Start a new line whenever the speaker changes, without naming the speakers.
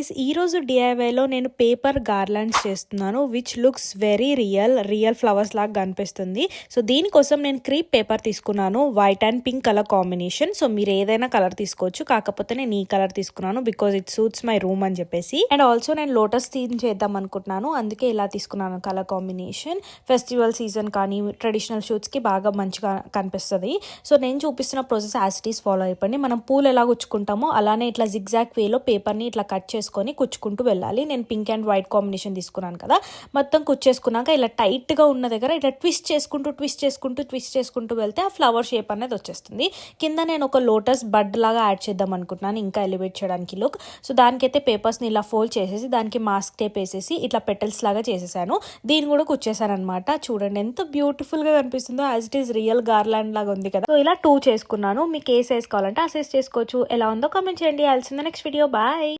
Guys ఈరోజు డిఐవైలో నేను పేపర్ గార్లాండ్స్ చేస్తున్నాను which looks very real real flowers లాగా కనిపిస్తుంది. సో దీనికోసం నేను క్రీప్ పేపర్ తీసుకున్నాను white and pink colour combination so మీరు ఏదైనా కలర్ తీసుకోవచ్చు కాకపోతే నేను ఈ కలర్ తీసుకున్నాను because it suits my room అని చెప్పేసి. అండ్ ఆల్సో నేను లోటస్ థీమ్ చేద్దాం అనుకుంటున్నాను అందుకే ఇలా తీసుకున్నాను కలర్ కాంబినేషన్ ఫెస్టివల్ సీజన్ కానీ ట్రెడిషనల్ షూట్స్కి బాగా మంచిగా కనిపిస్తుంది. సో నేను చూపిస్తున్న ప్రాసెస్ యాసిటీస్ ఫాలో అయిపోయింది మనం పూలు ఎలా గుచ్చుకుంటామో అలానే ఇట్లా జిగ్జాక్ వేలో పేపర్ని ఇట్లా కట్ చేసుకొని కుచ్చుకుంటూ వెళ్ళాలి. నేను పింక్ అండ్ వైట్ కాంబినేషన్ తీసుకున్నాను కదా. మొత్తం కుచ్చేసుకున్నాక ఇలా టైట్గా ఉన్న దగ్గర ఇట్లా ట్విస్ట్ చేసుకుంటూ ట్విస్ట్ చేసుకుంటూ ట్విస్ట్ చేసుకుంటూ వెళ్తే ఆ ఫ్లవర్ షేప్ అనేది వచ్చేస్తుంది. కింద నేను ఒక లోటస్ బడ్ లాగా యాడ్ చేద్దాం అనుకుంటున్నాను. ఇంకా ఎలివేట్ చేయడానికి లుక్. సో దానికైతే పేపర్స్ని ఇలా ఫోల్డ్ చేసేసి దానికి మాస్క్ టేప్ వేసేసి ఇట్లా పెటల్స్ లాగా చేసేసాను. దీన్ని కూడా కుచ్చేసాను అనమాట చూడండి ఎంత బ్యూటిఫుల్గా కనిపిస్తుందో. As it is real garland లాగా ఉంది కదా. సో ఇలా టూ చేసుకున్నాను. మీకు ఏ సైజ్ కావాలంటే ఆ సైజ్ చేసుకోవచ్చు. ఎలా ఉందో కామెంట్ చేయండి. అల్సింద నెక్స్ట్ వీడియో బాయ్